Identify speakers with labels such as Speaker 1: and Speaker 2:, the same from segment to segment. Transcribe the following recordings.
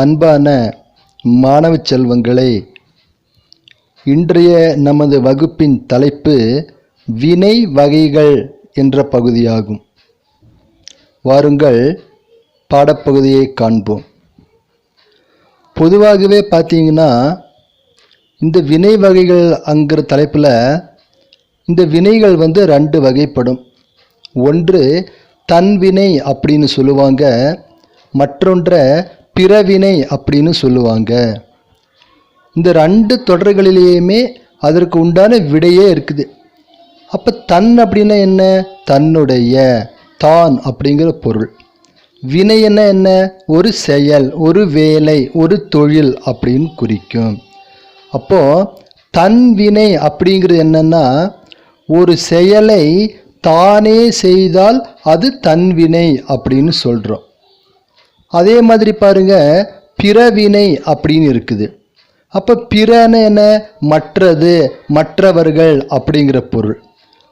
Speaker 1: அன்பான மாணவ செல்வங்களே இன்றைய நமது வகுப்பின் தலைப்பு வினை வகைகள் என்ற பகுதியாகும். வாருங்கள் பாடப்பகுதியை காண்போம். பொதுவாகவே பார்த்தீங்கன்னா இந்த வினை வகைகள் அங்கிற தலைப்பில் இந்த வினைகள் வந்து ரெண்டு வகைப்படும். ஒன்று தன்வினை அப்படின்னு சொல்லுவாங்க மற்றொன்றை பிறவினை அப்படின்னு சொல்லுவாங்க. இந்த ரெண்டு தொடர்களிலேயுமே அதற்கு உண்டான விடையே இருக்குது. அப்போ தன் அப்படின்னா என்ன? தன்னுடைய தான் அப்படிங்கிற பொருள். வினை என்ன என்ன? ஒரு செயல் ஒரு வேலை ஒரு தொழில் அப்படின்னு குறிக்கும். அப்போது தன் வினை அப்படிங்கிறது என்னென்னா ஒரு செயலை தானே செய்தால் அது தன்வினை அப்படின்னு சொல்கிறோம் அதே மாதிரி பாருங்க பிறவினை அப்படின்னு இருக்குது. அப்போ பிறன்னு என்ன? மற்றது மற்றவர்கள் அப்படிங்கிற பொருள்.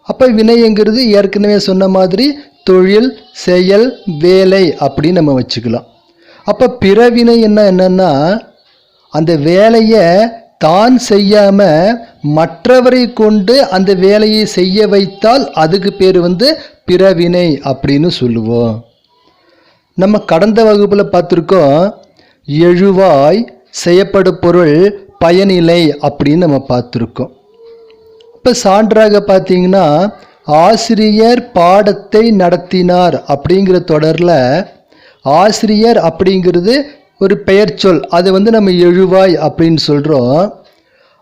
Speaker 1: அப்போ வினைங்கிறது ஏற்கனவே சொன்ன மாதிரி தொழில் செயல் வேலை அப்படின்னு நம்ம வச்சுக்கலாம். அப்போ பிறவினை என்ன என்னன்னா அந்த வேலையை தான் செய்யாமல் மற்றவரை கொண்டு அந்த வேலையை செய்ய வைத்தால் அதுக்கு பேர் வந்து பிறவினை அப்படின்னு சொல்லுவோம். நம்ம கடந்த வகுப்பில் பார்த்துருக்கோம் எழுவாய் செய்யப்படும் பொருள் பயனிலை அப்படின்னு நம்ம பார்த்துருக்கோம். இப்போ சான்றாக பார்த்தீங்கன்னா ஆசிரியர் பாடத்தை நடத்தினார் அப்படிங்கிற தொடரில் ஆசிரியர் அப்படிங்கிறது ஒரு பெயர் சொல் அது வந்து நம்ம எழுவாய் அப்படின்னு சொல்கிறோம்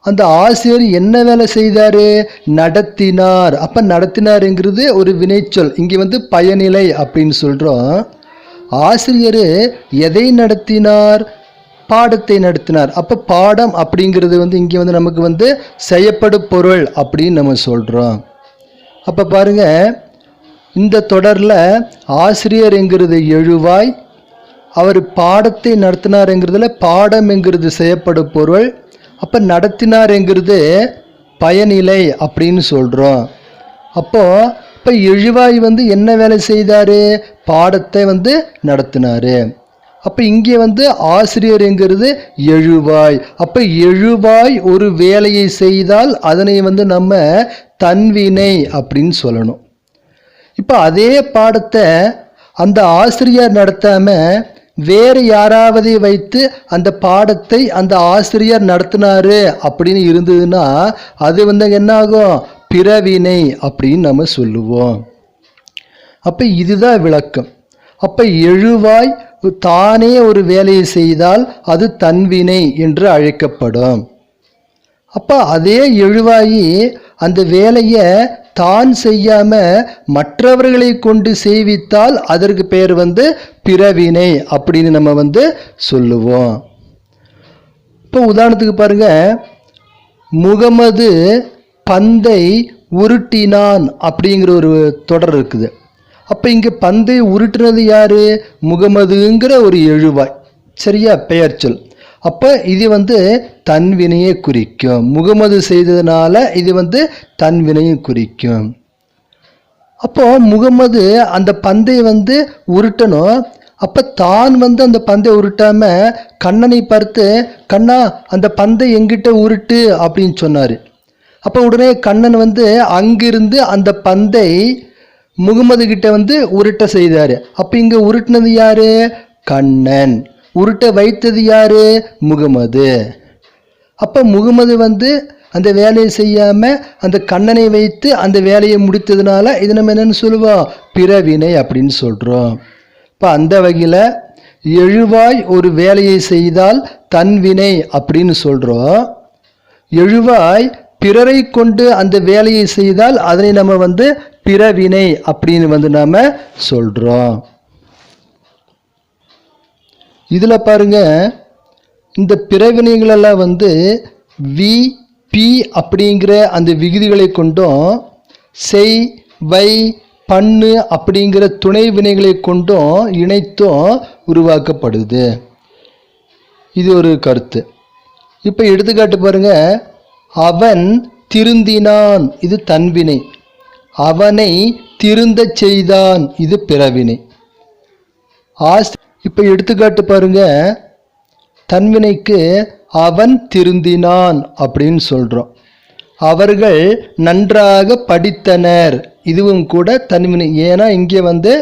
Speaker 1: அந்த ஆசிரியர் என்ன வேலை செய்தார்? நடத்தினார். அப்போ நடத்தினாருங்கிறது ஒரு வினைச்சொல் இங்கே வந்து பயனிலை அப்படின்னு சொல்கிறோம் ஆசிரியர் எதை நடத்தினார்? பாடத்தை நடத்தினார். அப்போ பாடம் அப்படிங்கிறது வந்து இங்கே வந்து நமக்கு வந்து செய்யப்படும் பொருள் அப்படின்னு நம்ம சொல்கிறோம் அப்போ பாருங்க இந்த தொடரில் ஆசிரியர்ங்கிறது எழுவாய் அவர் பாடத்தை நடத்தினாருங்கிறதுல பாடம்ங்கிறது செய்யப்படும் பொருள் அப்போ நடத்தினாருங்கிறது பயனிலை அப்படின்னு சொல்கிறோம் அப்போது இப்போ எழுவாய் வந்து என்ன வேலை செய்தார்? பாடத்தை வந்து நடத்தினார். அப்போ இங்கே வந்து ஆசிரியருங்கிறது எழுவாய். அப்போ எழுவாய் ஒரு வேலையை செய்தால் அதனை வந்து நம்ம தன்வினை அப்படின்னு சொல்லணும். இப்போ அதே பாடத்தை அந்த ஆசிரியர் நடத்தாம வேறு யாராவது வைத்து அந்த பாடத்தை அந்த ஆசிரியர் நடத்தினாரு அப்படின்னு இருந்ததுன்னா அது வந்து என்ன ஆகும் பிறவினை அப்படின்னு நம்ம சொல்லுவோம். அப்போ இதுதான் விளக்கம். அப்போ எழுவாய் தானே ஒரு வேலையை செய்தால் அது தன்வினை என்று அழைக்கப்படும். அப்போ அதே எழுவாயி அந்த வேலையை தான் செய்யாம மற்றவர்களை கொண்டு செய்வித்தால் அதற்கு பெயர் வந்து பிறவினை அப்படின்னு நம்ம வந்து சொல்லுவோம். இப்போ உதாரணத்துக்கு பாருங்க முகமது பந்தை உருட்டினான் அப்படிங்கிற ஒரு தொடர் இருக்குது. அப்போ இங்கே பந்தை உருட்டுனது யார்? முகமதுங்கிற ஒரு எழுவாய். சரியா? பெயர் சொல். அப்போ இது வந்து தன்வினையை குறிக்கும். முகமது செய்ததுனால இது வந்து தன்வினையை குறிக்கும். அப்போ முகமது அந்த பந்தை வந்து உருட்டணும். அப்போ தான் வந்து அந்த பந்தை உருட்டாமல் கண்ணனை பார்த்து கண்ணா அந்த பந்தை எங்கிட்ட உருட்டு அப்படின்னு சொன்னார். அப்போ உடனே கண்ணன் வந்து அங்கிருந்து அந்த பந்தை முகமது கிட்ட வந்து உருட்ட செய்தார். அப்போ இங்கே உருட்டினது யாரு? கண்ணன். உருட்ட வைத்தது யாரு? முகமது. அப்போ முகமது வந்து அந்த வேலையை செய்யாமல் அந்த கண்ணனை வைத்து அந்த வேலையை முடித்ததுனால இது நம்ம என்னென்னு சொல்லுவோம்? பிறவினை அப்படின்னு சொல்கிறோம் இப்போ அந்த வகையில் எழுவாய் ஒரு வேலையை செய்தால் தன்வினை அப்படின்னு சொல்கிறோம் எழுவாய் பிறரை கொண்டு அந்த வேலையை செய்தால் அதனை நம்ம வந்து பிறவினை அப்படின்னு வந்து நாம் சொல்கிறோம் இதில் பாருங்க இந்த பிறவினைகளெல்லாம் வந்து வி பி அப்படிங்கிற அந்த விகுதிகளை கொண்டும் செய் வை பண்ணு அப்படிங்கிற துணை வினைகளை கொண்டும் இணைத்தும் உருவாக்கப்படுது. இது ஒரு கருத்து. இப்போ எடுத்துக்காட்டு பாருங்கள் அவன் திருந்தினான் இது தன்வினை. அவனை திருந்தச் செய்தான் இது பிறவினை. ஆஸ் இப்போ எடுத்துக்காட்டு பாருங்க. தன்வினைக்கு அவன் திருந்தினான் அப்படின்னு சொல்கிறோம் அவர்கள் நன்றாக படித்தனர் இதுவும் கூட தன்வினை. ஏன்னா இங்கே வந்து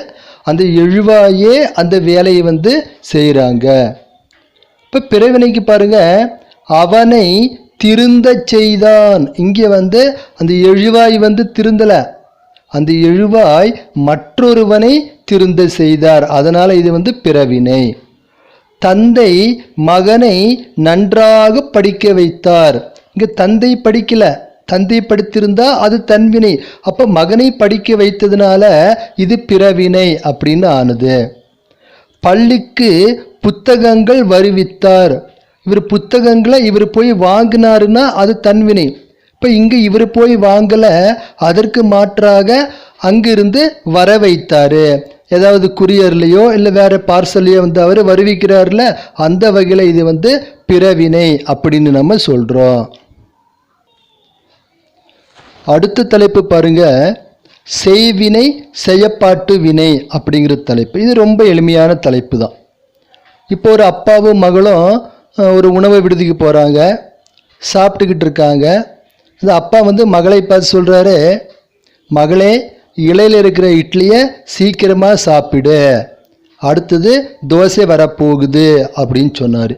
Speaker 1: அந்த எழுவாயே அந்த வேலையை வந்து செய்கிறாங்க இப்போ பிறவினைக்கு பாருங்க. அவனை திருந்த செய்தான். இங்கே வந்து அந்த எழுவாய் வந்து திருந்தலை. அந்த எழுவாய் மற்றொருவனை திருந்த செய்தார். அதனால் இது வந்து பிறவினை. தந்தை மகனை நன்றாக படிக்க வைத்தார். இங்கே தந்தை படிக்கல. தந்தை படித்திருந்தா அது தன்வினை அப்போ மகனை படிக்க வைத்ததுனால இது பிறவினை அப்படின்னு ஆனது. பள்ளிக்கு புத்தகங்கள் வருவித்தார். இவர் புத்தகங்களை இவர் போய் வாங்கினாருன்னா அது தன்வினை இப்போ இங்கே இவர் போய் வாங்கலை அதற்கு மாற்றாக அங்கிருந்து வர வைத்தார். ஏதாவது குரியர்லையோ இல்லை வேறு பார்சல்லையோ வந்து அவர் வருவிக்கிறார்ல அந்த வகையில் இது வந்து பிறவினை அப்படின்னு நம்ம சொல்கிறோம் அடுத்த தலைப்பு பாருங்க செய்வினை செய்யப்பாட்டு வினை அப்படிங்கிற தலைப்பு. இது ரொம்ப எளிமையான தலைப்பு தான். இப்போ ஒரு அப்பாவும் மகளும் ஒரு உணவு விடுதிக்கு போகிறாங்க சாப்பிட்டுக்கிட்டு இருக்காங்க. இந்த அப்பா வந்து மகளை பார்த்து சொல்கிறாரு மகளே இலையில் இருக்கிற இட்லியை சீக்கிரமாக சாப்பிடு. அடுத்தது தோசை வரப்போகுது அப்படின்னு சொன்னார்.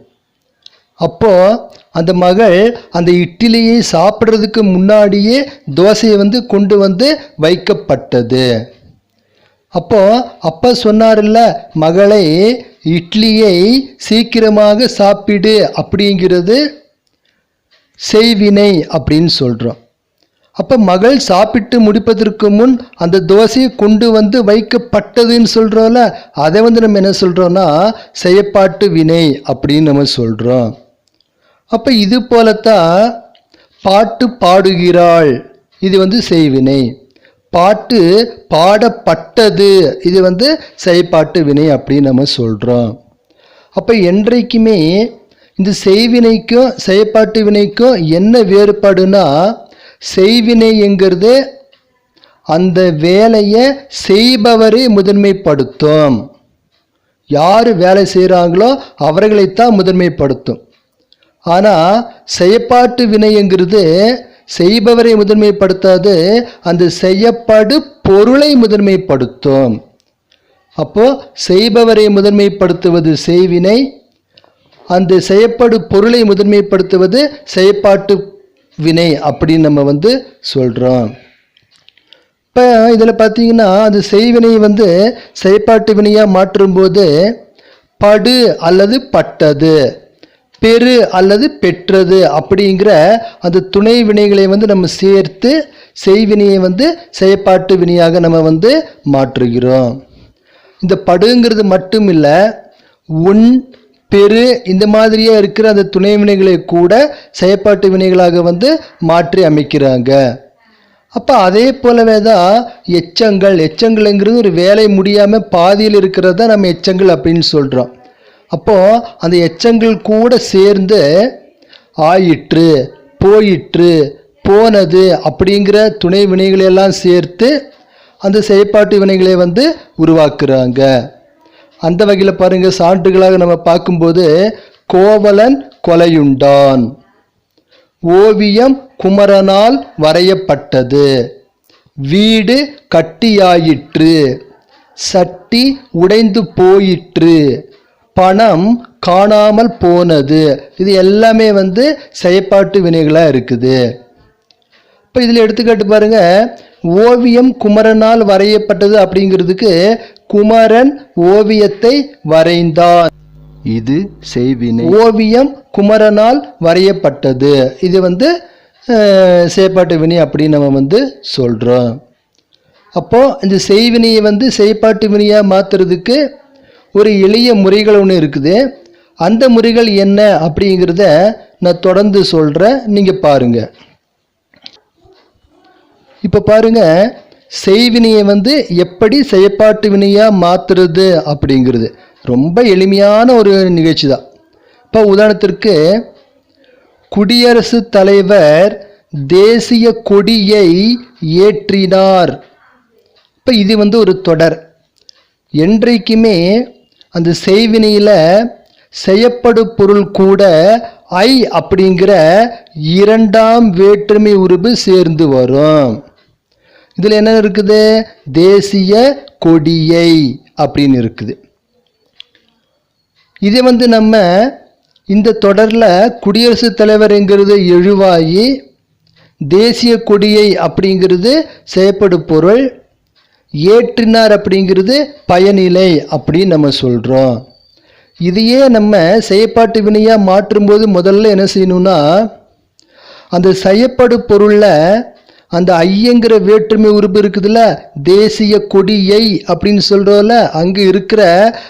Speaker 1: அப்போது அந்த மகள் அந்த இட்லியை சாப்பிட்றதுக்கு முன்னாடியே தோசையை வந்து கொண்டு வந்து வைக்கப்பட்டது. அப்போது அப்பா சொன்னார்ல மகளை இட்லியை சீக்கிரமாக சாப்பிடு அப்படிங்கிறது செய்வினை அப்படின்னு சொல்கிறோம் அப்போ மகள் சாப்பிட்டு முடிப்பதற்கு முன் அந்த தோசையை கொண்டு வந்து வைக்கப்பட்டதுன்னு சொல்கிறோம்ல அதை வந்து நம்ம என்ன சொல்கிறோம்னா செய்யப்பாட்டு வினை அப்படின்னு நம்ம சொல்கிறோம் அப்போ இது போலத்தான் பாட்டு பாடுகிறாள். இது வந்து செய்வினை. பாட்டு பாடப்பட்டது. இது வந்து செய்பாட்டு வினை அப்படின்னு நம்ம சொல்கிறோம் அப்போ என்றைக்குமே இந்த செய்வினைக்கும் செயற்பாட்டு வினைக்கும் என்ன வேறுபாடுனா செய்வினைங்கிறது அந்த வேலையை செய்பவரை முதன்மைப்படுத்தும். யார் வேலை செய்கிறாங்களோ அவர்களைத்தான் முதன்மைப்படுத்தும். ஆனால் செயற்பாட்டு வினைங்கிறது செய்பவரை முதன்மைப்படுத்தாது அந்த செய்யப்படு பொருளை முதன்மைப்படுத்தும். அப்போ செய்பவரை முதன்மைப்படுத்துவது செய்வினை அந்த செய்யப்படு பொருளை முதன்மைப்படுத்துவது செயற்பாட்டு வினை அப்படின்னு நம்ம வந்து சொல்கிறோம் இப்போ இதில் பார்த்தீங்கன்னா அந்த செய்வினை வந்து செயற்பாட்டு வினையாக மாற்றும்போது படு அல்லது பட்டது. பெரு அல்லது பெற்றது அப்படிங்கிற அந்த துணை வினைகளை வந்து நம்ம சேர்த்து செய்வினையை வந்து செயற்பாட்டு வினையாக நம்ம வந்து மாற்றுகிறோம். இந்த படுங்கிறது மட்டும் இல்லை உன் பெரு இந்த மாதிரியே இருக்கிற அந்த துணை வினைகளை கூட செயற்பாட்டு வினைகளாக வந்து மாற்றி அமைக்கிறாங்க. அப்போ அதே போலவே தான் எச்சங்கள் எச்சங்கள்ங்கிறது ஒரு வேலை முடியாமல் பாதியில் இருக்கிறது தான் நம்ம எச்சங்கள் அப்படின்னு சொல்கிறோம் அப்போது அந்த எச்சங்கள் கூட சேர்ந்து ஆயிற்று போயிற்று போனது அப்படிங்கிற துணை வினைகளை எல்லாம் சேர்த்து அந்த செயற்பாட்டு வினைகளை வந்து உருவாக்குறாங்க. அந்த வகையில் பாருங்கள் சான்றுகளாக நம்ம பார்க்கும்போது கோவலன் கொலையுண்டான். ஓவியம் குமரனால் வரையப்பட்டது. வீடு கட்டியாயிற்று. சட்டி உடைந்து போயிற்று. பணம் காணாமல் போனது. இது எல்லாமே வந்து செயற்பாட்டு வினைகளாக இருக்குது. இப்போ இதில் எடுத்துக்காட்டு பாருங்க. ஓவியம் குமரனால் வரையப்பட்டது அப்படிங்கிறதுக்கு குமரன் ஓவியத்தை வரைந்தான். இது செய்வினை. ஓவியம் குமரனால் வரையப்பட்டது. இது வந்து செயற்பாட்டு வினை அப்படின்னு நம்ம வந்து சொல்கிறோம் அப்போது இந்த செய்வினையை வந்து செயற்பாட்டு வினையாக மாற்றுறதுக்கு ஒரு எளிய முறைகள் ஒன்று இருக்குது. அந்த முறைகள் என்ன அப்படிங்கிறத நான் தொடர்ந்து சொல்கிறேன் நீங்கள் பாருங்கள் இப்போ பாருங்க செய்வினையை வந்து எப்படி செயற்பாட்டு வினையாக மாற்றுறது அப்படிங்கிறது. ரொம்ப எளிமையான ஒரு நிகழ்ச்சி தான். இப்போ உதாரணத்திற்கு குடியரசுத் தலைவர் தேசிய கொடியை ஏற்றினார். இப்போ இது வந்து ஒரு தொடர். என்றைக்குமே அந்த செய்வினையில் செய்யப்படு பொருள் கூட ஐ அப்படிங்கிற இரண்டாம் வேற்றுமை உருபு சேர்ந்து வரும். இதில் என்ன இருக்குது? தேசிய கொடியை அப்படின்னு இருக்குது. இது வந்து நம்ம இந்த தொடரில் குடியரசுத் தலைவருங்கிறது எழுவாயி தேசிய கொடியை அப்படிங்கிறது செய்யப்படு பொருள் ஏற்றினார் அப்படிங்கிறது பயனிலை அப்படின்னு நம்ம சொல்கிறோம் இதையே நம்ம செயப்பாட்டு வினையாக மாற்றும்போது முதல்ல என்ன செய்யணும்னா அந்த செய்யப்படு பொருளில் அந்த ஐயங்கிற வேற்றுமை உறுப்பு இருக்குதுல்ல தேசிய கொடியை அப்படின்னு சொல்கிறோம்ல அங்கே இருக்கிற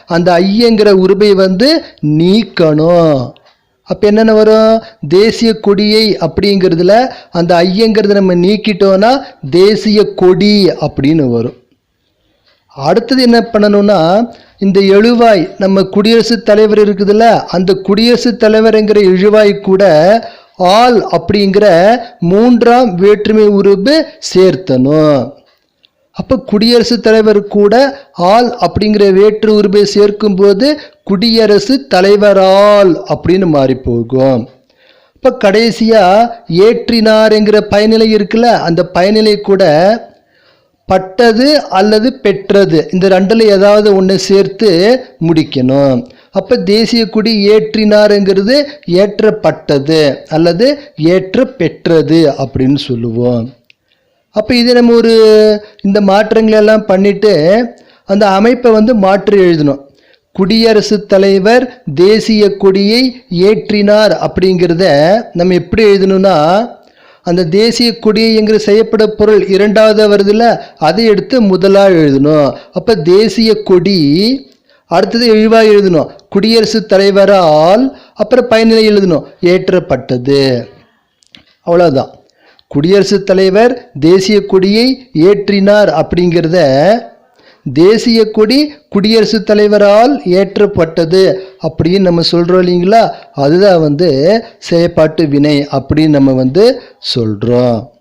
Speaker 1: அந்த ஐயங்கிற உருபை வந்து நீக்கணும். அப்போ என்னென்ன வரும்? தேசிய கொடியை அப்படிங்கிறதுல அந்த ஐயங்கிறத நம்ம நீக்கிட்டோன்னா தேசிய கொடி அப்படின்னு வரும். அடுத்தது என்ன பண்ணணும்னா இந்த எழுவாய் நம்ம குடியரசுத் தலைவர் இருக்குதுல்ல அந்த குடியரசுத் தலைவருங்கிற எழுவாய் கூட ஆல் அப்படிங்கிற மூன்றாம் வேற்றுமை உருவு சேர்த்தணும். அப்போ குடியரசுத் தலைவர் கூட ஆல் அப்படிங்கிற வேற்று உருவை சேர்க்கும்போது குடியரசு தலைவரால் அப்படின்னு மாறி போகும் இப்போ கடைசியாக ஏற்றினார் என்கிற பயனிலை இருக்குல்ல அந்த பயனிலை கூட பட்டது அல்லது பெற்றது. இந்த ரெண்டில் ஏதாவது ஒன்று சேர்த்து முடிக்கணும். அப்போ தேசிய கொடி ஏற்றினாருங்கிறது ஏற்றப்பட்டது அல்லது ஏற்ற பெற்றது அப்படின்னு சொல்லுவோம். அப்போ இது நம்ம ஒரு இந்த மாற்றங்கள் எல்லாம் பண்ணிட்டு அந்த அமைப்பை வந்து மாற்றி எழுதணும். குடியரசுத் தலைவர் தேசிய கொடியை ஏற்றினார் அப்படிங்கிறத நம்ம எப்படி எழுதணும்னா அந்த தேசிய கொடியைங்கிற செய்யப்பட பொருள் இரண்டாவது வருதுல அதை எடுத்து முதலாக எழுதணும். அப்போ தேசிய கொடி அடுத்தது இழிவாக எழுதணும். குடியரசுத் தலைவரால் அப்புறம் பயனிலை எழுதணும். ஏற்றப்பட்டது. அவ்வளோதான் குடியரசுத் தலைவர் தேசிய கொடியை ஏற்றினார் அப்படிங்கிறத தேசிய கொடி குடியரசுத் தலைவரால் ஏற்றப்பட்டது அப்படின்னு நம்ம சொல்கிறோம் இல்லைங்களா? அதுதான் வந்து செயற்பாட்டு வினை அப்படின்னு நம்ம வந்து சொல்கிறோம்